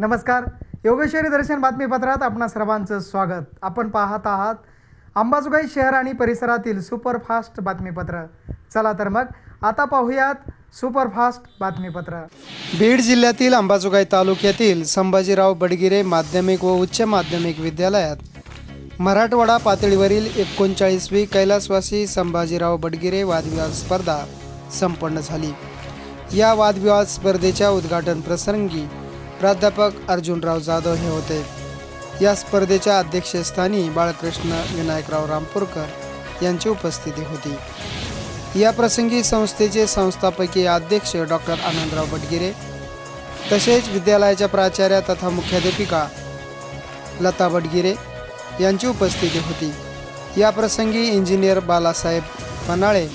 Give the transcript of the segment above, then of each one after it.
नमस्कार. योगेश्वरी दर्शन बातमीपत्रात आपणा सर्वांचं स्वागत. आपण पाहत आहात अंबाजोगाई शहर आणि परिसरातील सुपरफास्ट बातमीपत्र. चला तर मग आता पाहूयात सुपरफास्ट बातमीपत्र. बीड जिल्ह्यातील अंबाजोगाई तालुक्यातील संभाजीराव बडगिरे माध्यमिक व उच्च माध्यमिक विद्यालयात. मराठवाडा पातळीवरील एकोणचाळीसवी कैलासवासी संभाजीराव बडगिरे वादविवाद स्पर्धा संपन्न झाली. या वादविवाद स्पर्धेच्या उद्घाटन प्रसंगी प्राध्यापक अर्जुनराव जाधव हे होते. या स्पर्धेच्या अध्यक्षस्थानी बाळकृष्ण विनायकराव रामपूरकर यांची उपस्थिती होती. या प्रसंगी संस्थेचे संस्थापकीय अध्यक्ष डॉक्टर आनंदराव बटगिरे तसेच विद्यालयाच्या प्राचार्या तथा मुख्याध्यापिका लता बटगिरे यांची उपस्थिती होती. या प्रसंगी engineer Balasaheb Panale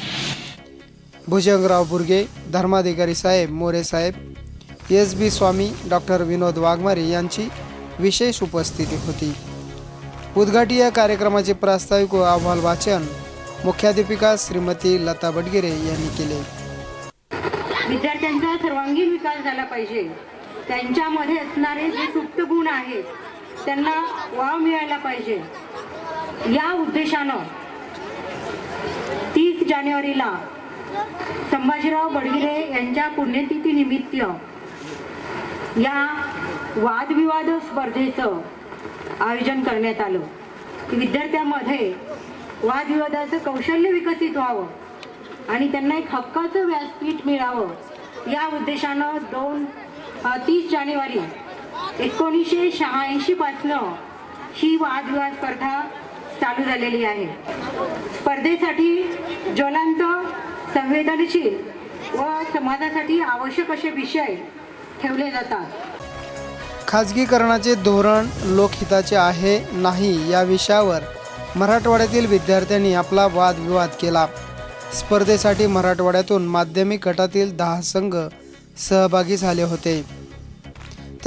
Bhujangrao Burge Dharmadhikari saheb More saheb S B Swami doctor Vinod Waghmare यांची विशेष उपस्थिती होती. उद्घाटीय कार्यक्रमाचे प्रास्ताविक व अहवाल वाचन मुख्याध्यापिका श्रीमती लता बडगिरे यांनी केले. विद्यार्थ्यांचा सर्वांगीण विकास झाला पाहिजे. त्यांच्यामध्ये असणारे जे सुप्त गुण आहेत त्यांना वाव मिळायला पाहिजे. या उद्देशानं तीस जानेवारीला संभाजीराव बडगिरे यांच्या पुण्यतिथी निमित्त या वादविवाद स्पर्धेचं आयोजन करण्यात आलं. की विद्यार्थ्यांमध्ये वादविवादाचं कौशल्य विकसित व्हावं आणि त्यांना एक हक्काचं व्यासपीठ मिळावं या उद्देशानं दोन तीस जानेवारी एकोणीसशे शहाऐंशी पासनं ही वादविवाद स्पर्धा चालू झालेली आहे. स्पर्धेसाठी ज्वलंत संवेदनशील व समाजासाठी आवश्यक असे विषय ठेवले जातात. खाजगीकरणाचे धोरण लोकहिताचे आहे नाही या विषयावर मराठवाड्यातील विद्यार्थ्यांनी आपला वादविवाद केला. स्पर्धेसाठी मराठवाड्यातून माध्यमिक गटातील दहा संघ सहभागी झाले होते.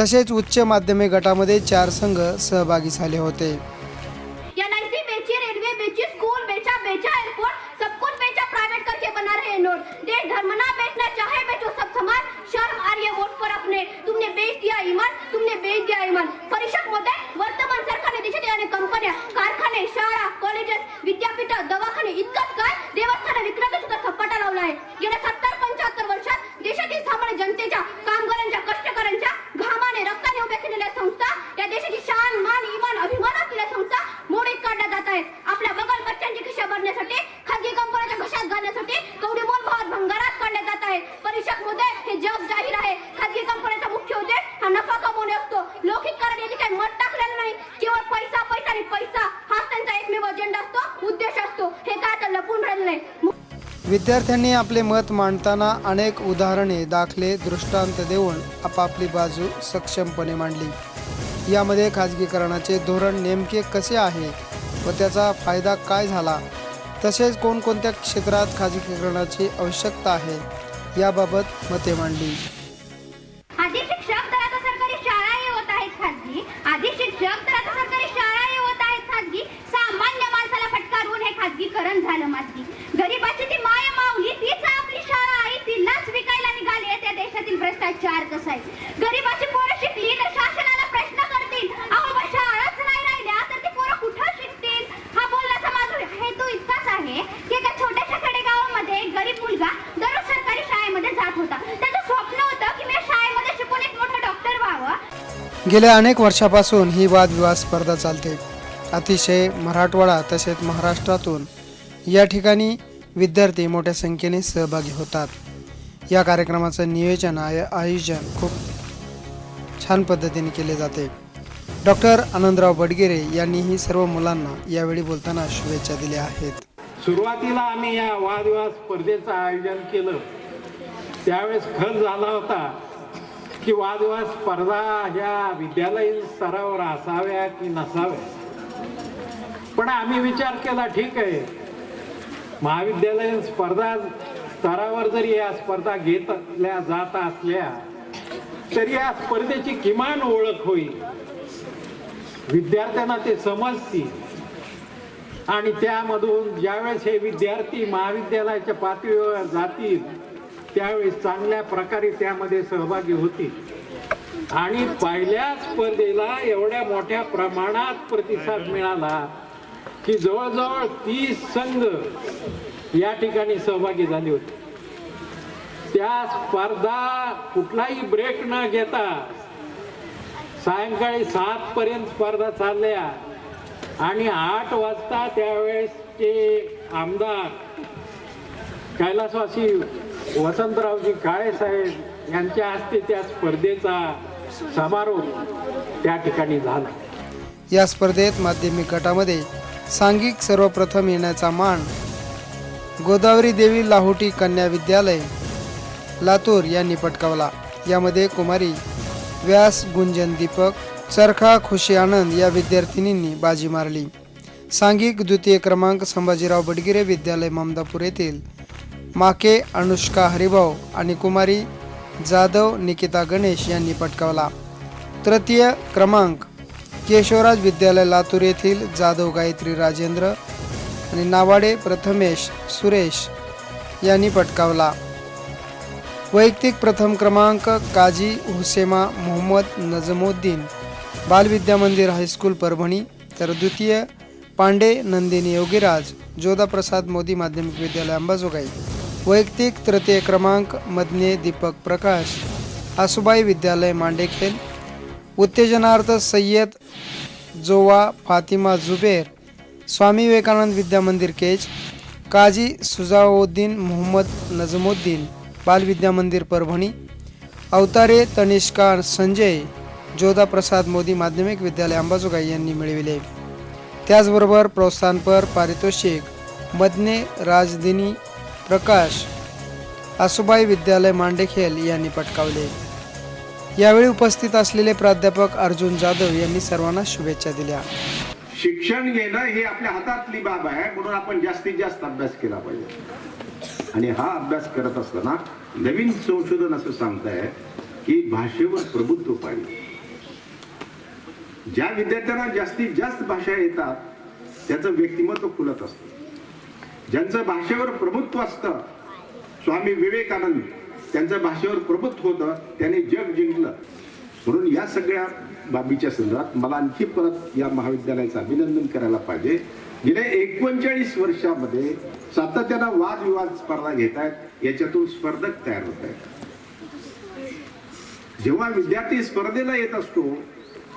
तसेच उच्च माध्यमिक गटामध्ये चार संघ सहभागी झाले होते. तुमने दिया ईमान तुमने बेच दिया ईमान परिषदमध्ये वर्तमान सरकारने देशातील अनेक कंपन्या विद्यार्थ्यांनी आपले मत मांडताना अनेक उदाहरणे दाखले दृष्टांत देऊन आपापली बाजू सक्षमपणे मांडली. यामध्ये खाजगीकरणाचे धोरण नेमके कसे आहे व त्याचा फायदा काय झाला? तसेच कोणकोणत्या क्षेत्रात खाजगीकरणाची आवश्यकता आहे? याबाबत मते मांडली आधी शिक्षक तर आता सरकारी शाळाही होत आहेत खाजगी आधी शिक्षक तर आता सरकारी शाळाही होत आहेत खाजगी सामान्य माणसाला फटकारून हे खाजगीकरण झालं माझी गरीबाची ती माय माऊली तीच आपली शाळा आहे तिलाच विकायला निघाली आहे त्या देशातील भ्रष्टाचार कसा आहे गरीबाची पोरं शिकली तर शासनाला प्रश्न करतील अहो बा शाळाच नाही राहिल्या तर ती पोरं कुठं शिकतील हा बोलण्याचा माझा हेतू इतकाच आहे की एका छोट्याशा खेडेगावामध्ये एक गरीब मुलगा दररोज सरकारी शाळेमध्ये जात होता त्याचं स्वप्न होतं की मी या शाळेमध्ये शिकून एक मोठं डॉक्टर व्हावं गेल्या अनेक वर्षापासून ही वादविवाद स्पर्धा चालते. अतिशय मराठवाडा तसेच महाराष्ट्रातून या ठिकाणी विद्यार्थी मोठ्या संख्येने सहभागी होतात. या कार्यक्रमाचं नियोजन आय आयोजन खूप छान पद्धतीने केले जाते. डॉक्टर आनंदराव बडगिरे यांनीही सर्व मुलांना यावेळी बोलताना शुभेच्छा दिल्या आहेत. सुरुवातीला आम्ही या वादविवाद स्पर्धेचं आयोजन केलं. त्यावेळेस खल झाला होता. की वादविवाद स्पर्धा ह्या विद्यालयीन स्तरावर असाव्या की नसाव्या? पण आम्ही विचार केला ठीक आहे. महाविद्यालयीन स्पर्धा स्तरावर जरी या स्पर्धा घेतल्या जात असल्या तरी या स्पर्धेची किमान ओळख होईल. विद्यार्थ्यांना ते समजतील. आणि त्यामधून ज्यावेळेस हे विद्यार्थी महाविद्यालयाच्या पातळीवर जातील त्यावेळेस चांगल्या प्रकारे त्यामध्ये सहभागी होती. आणि पहिल्या स्पर्धेला एवढ्या मोठ्या प्रमाणात प्रतिसाद मिळाला की जवळजवळ तीस संघ या ठिकाणी सहभागी झाले होते. त्या स्पर्धा कुठलाही ब्रेक न घेता सायंकाळी सात पर्यंत स्पर्धा चालल्या आणि आठ वाजता त्यावेळेस ते आमदार कैलासवासी वसंतरावजी काळे साहेब यांच्या हस्ते त्या स्पर्धेचा समारोप त्या ठिकाणी झाला. या स्पर्धेत माध्यमिक गटामध्ये सांघिक सर्वप्रथम येण्याचा मान गोदावरी देवी लाहोटी कन्या विद्यालय लातूर यांनी पटकावला. यामध्ये कुमारी व्यास गुंजन दीपक चरखा खुशी आनंद या विद्यार्थिनींनी बाजी मारली. सांघिक द्वितीय क्रमांक संभाजीराव बडगिरे विद्यालय ममदापूर येथील माके अनुष्का हरिभाऊ आणि कुमारी जाधव निकिता गणेश यांनी पटकावला. तृतीय क्रमांक केशवराज विद्यालय लातूर येथील जाधव गायत्री राजेंद्र आणि नावाडे प्रथमेश सुरेश यांनी पटकावला. वैयक्तिक प्रथम क्रमांक काजी हुसेमा मोहम्मद नजमुद्दीन बालविद्या मंदिर हायस्कूल परभणी. तर द्वितीय पांडे नंदिनी योगीराज जोधाप्रसाद मोदी माध्यमिक विद्यालय अंबाजोगाई. वैयक्तिक तृतीय क्रमांक मदने दीपक प्रकाश आसुबाई विद्यालय मांडेखेल उत्तेजनार्थ सय्यद जोवा फातिमा जुबेर स्वामी विवेकानंद विद्या मंदिर केज काजी सुजाउद्दीन मोहम्मद नजमुद्दीन बालविद्या मंदिर परभणी अवतारे तनिष्का संजय जोधा प्रसाद मोदी माध्यमिक विद्यालय अंबाजोगाई यांनी मिळविले. त्याचबरोबर प्रोत्साहनपर पारितोषिक मदने राजदिनी प्रकाश आसुबाई विद्यालय मांडेखेल यांनी पटकावले. यावेळी उपस्थित असलेले प्राध्यापक अर्जुन जाधव यांनी सर्वांना शुभेच्छा दिल्या. शिक्षण घेणं हे आपल्या हातातली बाब आहे म्हणून आपण जास्तीत जास्त अभ्यास केला पाहिजे. आणि हा अभ्यास करत असताना नवीन संशोधन असं सांगत आहे की भाषेवर प्रभुत्व पाहिजे. ज्या विद्यार्थ्यांना जास्तीत जास्त भाषा येतात त्याचं व्यक्तिमत्व खुलत असतं. ज्यांचं भाषेवर प्रभुत्व असतं स्वामी विवेकानंद त्यांचं भाषेवर प्रभुत्व होतं त्याने जग जिंकलं. म्हणून या सगळ्या बाबीच्या संदर्भात मला आणखी परत या महाविद्यालयाचं अभिनंदन करायला पाहिजे. गेल्या एकोणचाळीस वर्षामध्ये सातत्यानं वादविवाद स्पर्धा घेत आहेत याच्यातून स्पर्धक तयार होत आहेत. जेव्हा विद्यार्थी स्पर्धेला येत असतो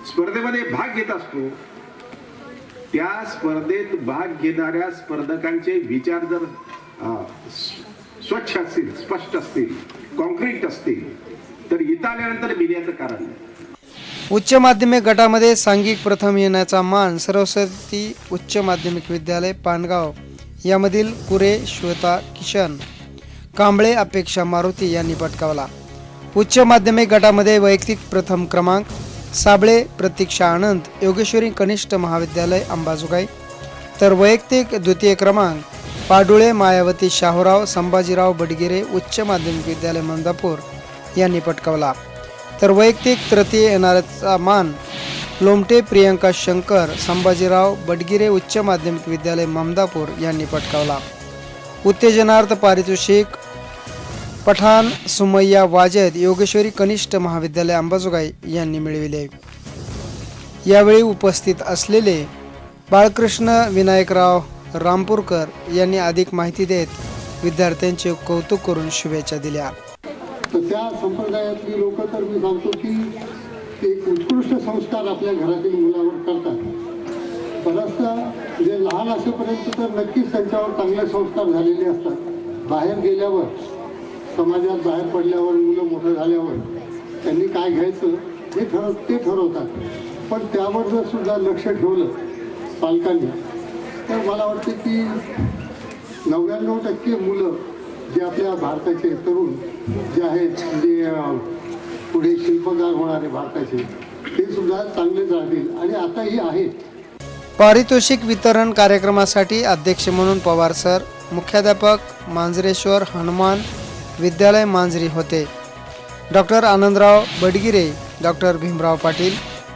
स्पर्धेमध्ये भाग घेत असतो त्या स्पर्धेत भाग घेणाऱ्या स्पर्धकांचे विचार जर स्वच्छ असतील स्पष्ट असतील कॉन्क्रीट असतील तर इथं आल्यानंतर भिण्याचं कारण नाही. उच्च माध्यमिक गटामध्ये सांघिक प्रथम येण्याचा मान सरस्वती उच्च माध्यमिक विद्यालय पानगाव यामधील कुरे श्वेता किशन कांबळे अपेक्षा मारुती यांनी पटकावला. उच्च माध्यमिक गटामध्ये वैयक्तिक प्रथम क्रमांक साबळे प्रतीक्षा आनंद योगेश्वरी कनिष्ठ महाविद्यालय अंबाजोगाई. तर वैयक्तिक द्वितीय क्रमांक पाडुळे मायावती शाहूराव संभाजीराव बडगिरे उच्च माध्यमिक विद्यालय मंदापूर यांनी पटकावला. तर वैयक्तिक तृतीय येणाऱ्याचा मान लोमटे प्रियंका शंकर संभाजीराव बडगिरे उच्च माध्यमिक विद्यालय ममदापूर यांनी पटकावला. उत्तेजनार्थ पारितोषिक पठाण सुमय्या वाजद योगेश्वरी कनिष्ठ महाविद्यालय अंबाजोगाई यांनी मिळविले. यावेळी उपस्थित असलेले बाळकृष्ण विनायकराव रामपूरकर यांनी अधिक माहिती देत विद्यार्थ्यांचे कौतुक करून शुभेच्छा दिल्या. तर त्या संप्रदायातली लोक तर मी सांगतो की एक उत्कृष्ट संस्कार आपल्या घरातील मुलावर करतात. बऱ्याचदा म्हणजे लहान असेपर्यंत तर नक्कीच त्यांच्यावर चांगले संस्कार झालेले असतात. बाहेर गेल्यावर समाजात बाहेर पडल्यावर मुलं मोठं झाल्यावर त्यांनी काय घ्यायचं हे ठरव ते ठरवतात. पण त्यावर जर सुद्धा लक्ष ठेवलं पालकांनी तर मला वाटते की नव्याण्णव टक्के मुलं जे आपल्या भारताचे तरुण जे आहेत जे पुढे शिल्पकार होणारे भारताचे ते सुद्धा चांगले राहतील आणि आताही आहेत. पारितोषिक वितरण कार्यक्रमासाठी अध्यक्ष म्हणून पवार सर मुख्याध्यापक मांजरेश्वर हनुमान विद्यालय मांजरी होते. डॉक्टर आनंदराव बडगिरे डॉक्टर भीमराव पाटील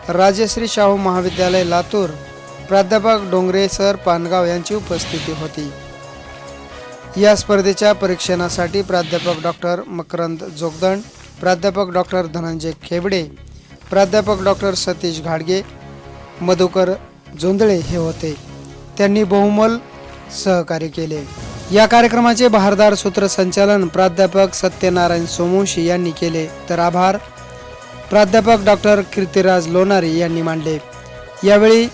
राजश्री शाहू महाविद्यालय लातूर प्राध्यापक डोंगरे सर पानगाव यांची उपस्थिती होती. या स्पर्धेच्या परीक्षणासाठी प्राध्यापक डॉक्टर मकरंद जोगदंड प्राध्यापक डॉक्टर धनंजय खेबडे प्राध्यापक डॉक्टर सतीश घाडगे मधुकर जोंधळे हे होते. त्यांनी बहुमल सहकार्य केले. या कार्यक्रमाचे बहारदार सूत्रसंचालन प्राध्यापक सत्यनारायण सोमवंशी यांनी केले. तर आभार. प्राध्यापक डॉक्टर कीर्तिराज लोणारे यांनी मांडले. यावेळी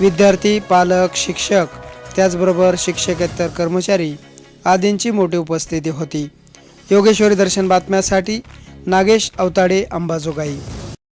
विद्यार्थी पालक शिक्षक त्याचबरोबर शिक्षकेतर कर्मचारी आदींची मोठी उपस्थिती होती. योगेश्वरी दर्शन बातम्यासाठी नागेश अवताडे अंबाजोगाई.